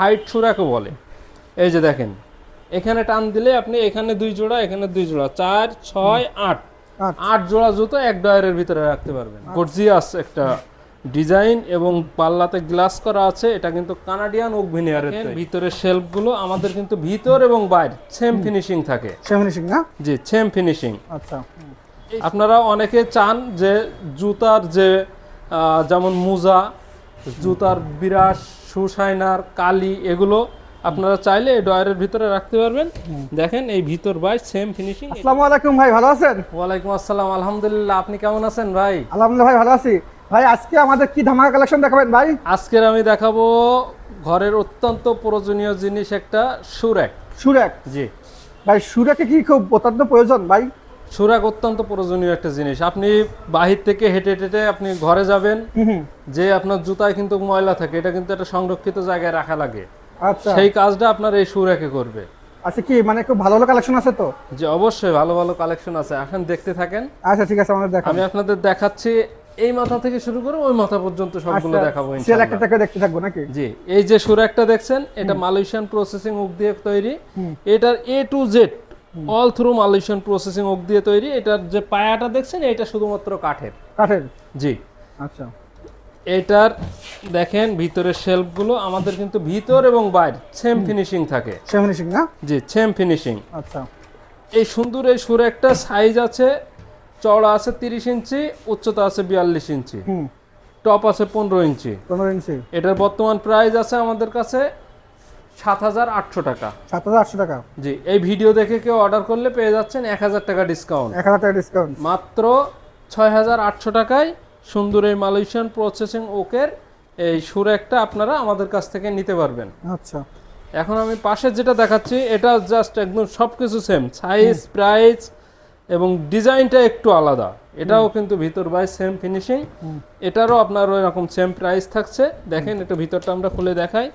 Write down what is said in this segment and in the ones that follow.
Height সুরাকে বলে। এই যে দেখেন এখানে টান দিলে আপনি এখানে দুই জোড়া এখানে দুই জোড়া চার ছয় আট। আট। জোড়া জুতো এক ডয়ারের ভিতরে রাখতে পারবেন। গর্জিয়াস একটা ডিজাইন এবং পাল্লাতে গ্লাস করা আছে এটা কিন্তু কানাডিয়ান ওক ভিনিয়ারের ভিতরের শেলফগুলো আমাদের কিন্তু ভিতর এবং বাইরে সেম ফিনিশিং থাকে। সেম ফিনিশিং না? জি সেম ফিনিশিং আচ্ছা। আপনারা অনেকে চান যে জুতার যে যেমন মোজা জুতার বিরাস সুসাইনার কালি এগুলো আপনারা চাইলে এই ডয়ারের ভিতরে রাখতে পারবেন। দেখেন এই ভিতর বাই সেম ফিনিশিং আসসালামু আলাইকুম ভাই ভালো আছেন? ওয়ালাইকুম আসসালাম আলহামদুলিল্লাহ। আপনি কেমন আছেন ভাই? আলহামদুলিল্লাহ ভাই ভালো আছি। ভাই আজকে আমাদের কি ধামাকা কালেকশন দেখাবেন ভাই? আজকের আমি দেখাবো ঘরের অত্যন্ত প্রয়োজনীয় জিনিস একটা সুরেক। সুরেক? জি। ভাই সুরেকে কি খুব অত্যন্ত প্রয়োজন ভাই? সুরাক অত্যন্ত প্রয়োজনীয় একটা জিনিস। আপনি বাহির থেকে হেঁটে হেঁটে আপনি ঘরে যাবেন যে আপনার জুতায় কিন্তু ময়লা থাকে এটা কিন্তু একটা সংরক্ষিত জায়গায় রাখা লাগে। আচ্ছা। সেই কাজটা আপনার এই সুরাকে করবে। আচ্ছা কি মানে খুব ভালো ভালো কালেকশন আছে তো? যে অবশ্যই ভালো ভালো কালেকশন আছে। এখন দেখতে থাকেন। আচ্ছা ঠিক আছে আমাদের দেখান। আমি আপনাদের দেখাচ্ছি এই মাথা থেকে শুরু করে ওই মাথা পর্যন্ত সবগুলো আচ্ছা, দেখাবো সেল ইনশাআল্লাহ। একটা দেখতে থাকব নাকি? জি এই যে সুরাকটা দেখছেন এটা মালয়েশিয়ান প্রসেসিং ওক দিয়ে তৈরি। এটার A to Z all through Malaysian processing oak দিয়ে তৈরি এটার যে পায়াটা দেখছেন এটা শুধুমাত্র কাঠের। কাঠের? জি। আচ্ছা। এটার দেখেন ভিতরের শেলফগুলো আমাদের কিন্তু ভিতর এবং বাইরে সেম ফিনিশিং থাকে। সে ফিনিশিং না? জি সেম ফিনিশিং আচ্ছা। এই সুন্দর এই সুরে একটা সাইজ আছে চওড়া আছে তিরিশ ইঞ্চি উচ্চতা আছে বিয়াল্লিশ ইঞ্চি। হুম। টপ আছে পনেরো ইঞ্চি। পনেরো ইঞ্চি। এটার বর্তমান প্রাইস আছে আমাদের কাছে সাত হাজার আটশো টাকা। সাত হাজার আটশো টাকা। জি এই ভিডিও দেখে কেউ অর্ডার করলে পেয়ে যাচ্ছেন এক হাজার টাকা ডিসকাউন্ট এক হাজার টাকা ডিসকাউন্ট মাত্র ছয় হাজার আটশো টাকায় সুন্দর এই মালয়েশিয়ান প্রসেসিং ওকের এই সুরে একটা আপনারা আমাদের কাছ থেকে নিতে পারবেন। আচ্ছা। এখন আমি পাশে যেটা দেখাচ্ছি এটা জাস্ট একদম সব কিছু সেম সাইজ প্রাইস এবং ডিজাইনটা একটু আলাদা। এটাও কিন্তু ভিতর বাই সেম ফিনিশিং এটারও আপনার ওই রকম সেম প্রাইস থাকছে। দেখেন এটা ভিতরটা আমরা খুলে দেখাই।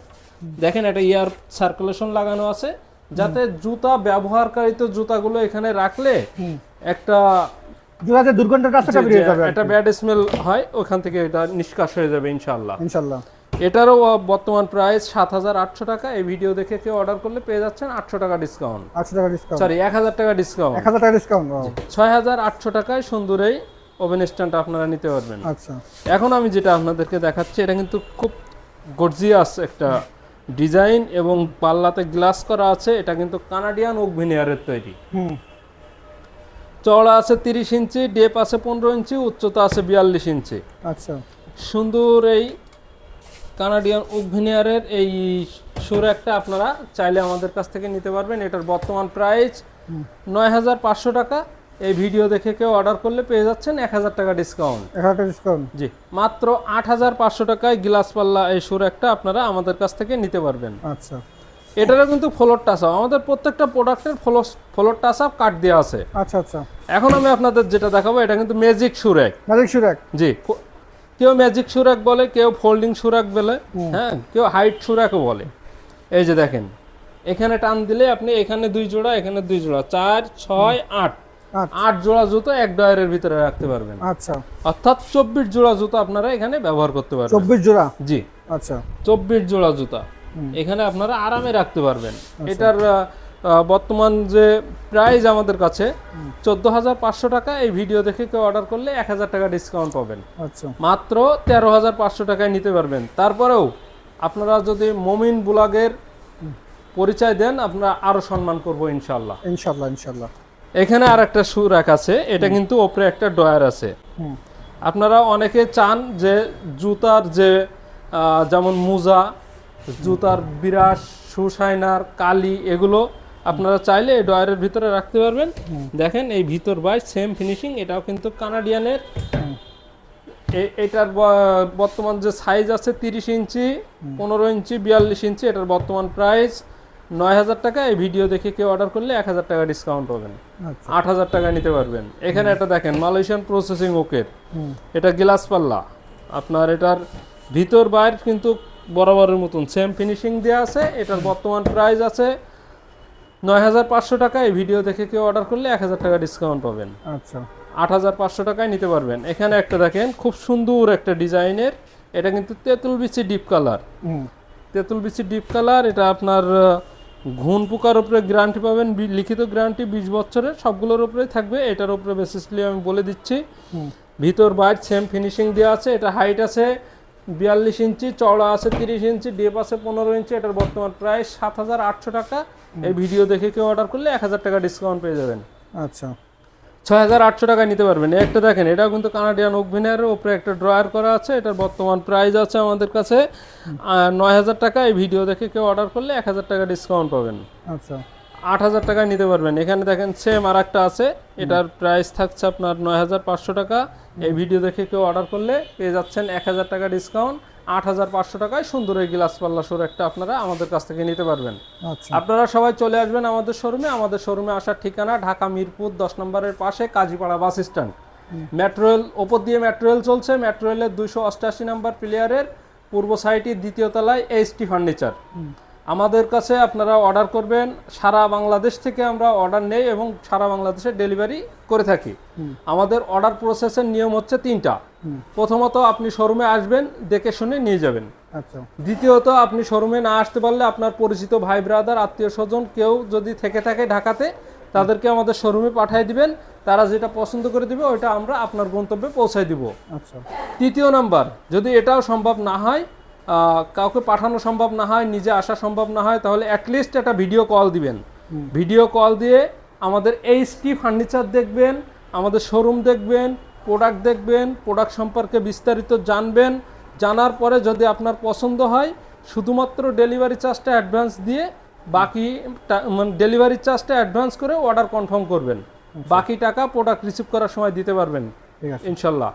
দেখেন একটা ইয়ার সার্কুলেশন লাগানো আছে যাতে জুতা ব্যবহারকারিত জুতাগুলো এখানে রাখলে একটা দু হাজার রাস্তাটা বেরিয়ে যাবে একটা ব্যাড স্মেল হয় ওখান থেকে এটা নিষ্কাশ হয়ে যাবে এটারও বর্তমান প্রাইস সাত হাজার আটশো টাকা। এই ভিডিও দেখে কেউ অর্ডার করলে পেয়ে যাচ্ছেন আটশো টাকা ডিসকাউন্ট আটশো টাকা ডিসকাউন্ট সরি এক হাজার টাকা ডিসকাউন্ট এক হাজার টাকা ডিসকাউন্ট ছয় হাজার আটশো টাকায় সুন্দর এই ওভেন স্ট্যান্ড আপনারা নিতে পারবেন। আচ্ছা। এখন আমি যেটা আপনাদেরকে দেখাচ্ছি এটা কিন্তু খুব গর্জিয়াস একটা ডিজাইন এবং পাল্লাতে গ্লাস করা আছে এটা কিন্তু কানাডিয়ান ওক ভিনিয়ারের তৈরি চওড়া আছে তিরিশ ইঞ্চি ডেপ আছে পনেরো ইঞ্চি উচ্চতা আছে বিয়াল্লিশ ইঞ্চি। আচ্ছা। সুন্দর এই কানাডিয়ান ওক ভিনিয়ারের এই সুর একটা আপনারা চাইলে আমাদের কাছ থেকে নিতে পারবেন এটার বর্তমান প্রাইস নয় হাজার পাঁচশো টাকা। এই ভিডিও দেখে কেউ অর্ডার করলে পেয়ে যাচ্ছেন এক হাজার টাকা ডিসকাউন্ট। এক হাজার টাকা ডিসকাউন্ট। জি মাত্র আট হাজার পাঁচশো টাকায় গ্লাস পাল্লা এই সুর একটা আপনারা আমাদের কাছ থেকে নিতে পারবেন। আচ্ছা। এটারও কিন্তু ফ্লোর টাচ আপ। আমাদের প্রত্যেকটা প্রোডাক্টের floor floor touch up cut দেওয়া আছে। আচ্ছা আচ্ছা। এখন আমি আপনাদের যেটা দেখাবো এটা কিন্তু ম্যাজিক সুরেক ম্যাজিক সুরেক জি কেউ ম্যাজিক সুরাক বলে কেউ ফোল্ডিং সুরাক বলে হ্যাঁ কেউ হাইট সুরাকও বলে। এই যে দেখেন এখানে টান দিলে আপনি এখানে দুই জোড়া এখানে দুই জোড়া চার ছয় আট। আট আট জোড়া জুতো এক ডয়ারের ভিতরে রাখতে পারবেন। আচ্ছা। অর্থাৎ চব্বিশ জোড়া জুতো আপনারা এখানে ব্যবহার করতে পারবেন। চব্বিশ জোড়া? জি। আচ্ছা। চব্বিশ জোড়া জুতা। এখানে আপনারা আরামে রাখতে পারবেন। এটার আহ, আহ, বর্তমান যে প্রাইস আমাদের কাছে চোদ্দ হাজার পাঁচশো টাকা এই ভিডিও দেখে কেউ অর্ডার করলে এক হাজার টাকা ডিসকাউন্ট পাবেন। আচ্ছা। মাত্র তেরো হাজার পাঁচশো টাকায় নিতে পারবেন। তারপরেও আপনারা যদি মমিন বুলাগের পরিচয় দেন আপনারা আরও সম্মান করব ইনশাল্লাহ ইনশাল্লাহ ইনশাল্লাহ এখানে আর একটা শু রাখ আছে এটা কিন্তু ওপরে একটা ডয়ার আছে। আপনারা অনেকে চান যে জুতার যে যেমন মোজা জুতার বিরাস সুসাইনার কালি এগুলো আপনারা চাইলে এই ডয়ারের ভিতরে রাখতে পারবেন। দেখেন এই ভিতর বাই সেম ফিনিশিং এটাও কিন্তু কানাডিয়ানের। এটার বর্তমান যে সাইজ আছে তিরিশ ইঞ্চি পনেরো ইঞ্চি বিয়াল্লিশ ইঞ্চি এটার বর্তমান প্রাইস নয় হাজার টাকা এই ভিডিও দেখে কেউ অর্ডার করলে এক হাজার টাকা ডিসকাউন্ট পাবেন। আচ্ছা। আট হাজার টাকা নিতে পারবেন। এখানে একটা দেখেন মালয়েশিয়ান প্রসেসিং ওকের এটা গ্লাস পাল্লা। আপনার এটার ভিতর বাইর কিন্তু বরাবরের মতন সেম ফিনিশিং দেওয়া আছে। এটার বর্তমান প্রাইস আছে নয় হাজার পাঁচশো টাকা। এই ভিডিও দেখে কেউ অর্ডার করলে এক হাজার টাকা ডিসকাউন্ট পাবেন। আচ্ছা। আট হাজার পাঁচশো টাকায় নিতে পারবেন। এখানে একটা দেখেন খুব সুন্দর একটা ডিজাইনের। এটা কিন্তু তেঁতুল বিচি ডিপ কালার তেঁতুল বিচি ডিপ কালার এটা আপনার ঘুণ পোকার উপরে গ্যারান্টি পাবেন বি- লিখিত গ্যারান্টি বিশ বছরের সবগুলোর উপরেই থাকবে এটার উপরে বেসিসলি আমি বলে দিচ্ছি। ভিতর বাইর সেম ফিনিশিং দেওয়া আছে এটা হাইট আছে বিয়াল্লিশ ইঞ্চি চওড়া আছে তিরিশ ইঞ্চি ডেপ আছে পনেরো ইঞ্চি এটার বর্তমান প্রায় সাত হাজার আটশো টাকা। এই ভিডিও দেখে কেউ অর্ডার করলে এক হাজার টাকা ডিসকাউন্ট পেয়ে যাবেন। আচ্ছা। ছয় হাজার আটশো টাকায় নিতে পারবেন। একটা দেখেন এটাও কিন্তু কানাডিয়ান ওভেনের ওপরে একটা ড্রয়ার করা আছে এটার বর্তমান প্রাইস আছে আমাদের কাছে। নয় হাজার টাকা এই ভিডিও দেখে কেউ অর্ডার করলে এক হাজার টাকা ডিসকাউন্ট পাবেন। আচ্ছা। আট হাজার টাকায় নিতে পারবেন। এখানে দেখেন সেম আর একটা আছে এটার প্রাইস থাকছে আপনার নয় হাজার পাঁচশো টাকা। এই ভিডিও দেখে কেউ অর্ডার করলে পেয়ে যাচ্ছেন এক হাজার টাকা ডিসকাউন্ট আট হাজার পাঁচশো টাকায় সুন্দর এই গ্লাস পাল্লা শোর একটা আপনারা আমাদের কাছ থেকে নিতে পারবেন। আচ্ছা। আপনারা সবাই চলে আসবেন আমাদের শোরুমে। আমাদের শোরুমে আসার ঠিকানা ঢাকা মিরপুর দশ নম্বরের পাশে Kazipara bus stand. Metro rail ওপর দিয়ে মেট্রো রেল চলছে। মেট্রো রেলের দুইশো অষ্টাশি নম্বর প্লেয়ারের পূর্ব সাইটের দ্বিতীয় তলায় এইচটি ফার্নিচার। আমাদের কাছে আপনারা অর্ডার করবেন। সারা বাংলাদেশ থেকে আমরা অর্ডার নেই এবং সারা বাংলাদেশে ডেলিভারি করে থাকি। আমাদের অর্ডার প্রসেসের নিয়ম হচ্ছে তিনটা। প্রথমত আপনি শোরুমে আসবেন দেখে শুনে নিয়ে যাবেন। আচ্ছা। দ্বিতীয়ত আপনি শোরুমে না আসতে পারলে আপনার পরিচিত ভাই ব্রাদার আত্মীয় স্বজন কেউ যদি থেকে থাকে ঢাকাতে তাদেরকে আমাদের শোরুমে পাঠিয়ে দিবেন। তারা যেটা পছন্দ করে দিবে ওইটা আমরা আপনার গন্তব্যে পৌঁছায় দিব। আচ্ছা। তৃতীয় নাম্বার যদি এটাও সম্ভব না হয় কাউকে পাঠানো সম্ভব না হয় নিজে আসা সম্ভব না হয় তাহলে অ্যাটলিস্ট একটা ভিডিও কল দিবেন। ভিডিও কল দিয়ে আমাদের এইচটি ফার্নিচার দেখবেন আমাদের শোরুম দেখবেন প্রোডাক্ট দেখবেন প্রোডাক্ট সম্পর্কে বিস্তারিত জানবেন। জানার পরে যদি আপনার পছন্দ হয় শুধুমাত্র ডেলিভারি চার্জটা অ্যাডভান্স দিয়ে বাকি মানে ডেলিভারি চার্জটা অ্যাডভান্স করে অর্ডার কনফার্ম করবেন। বাকি টাকা প্রোডাক্ট রিসিভ করার সময় দিতে পারবেন। ইনশাল্লাহ।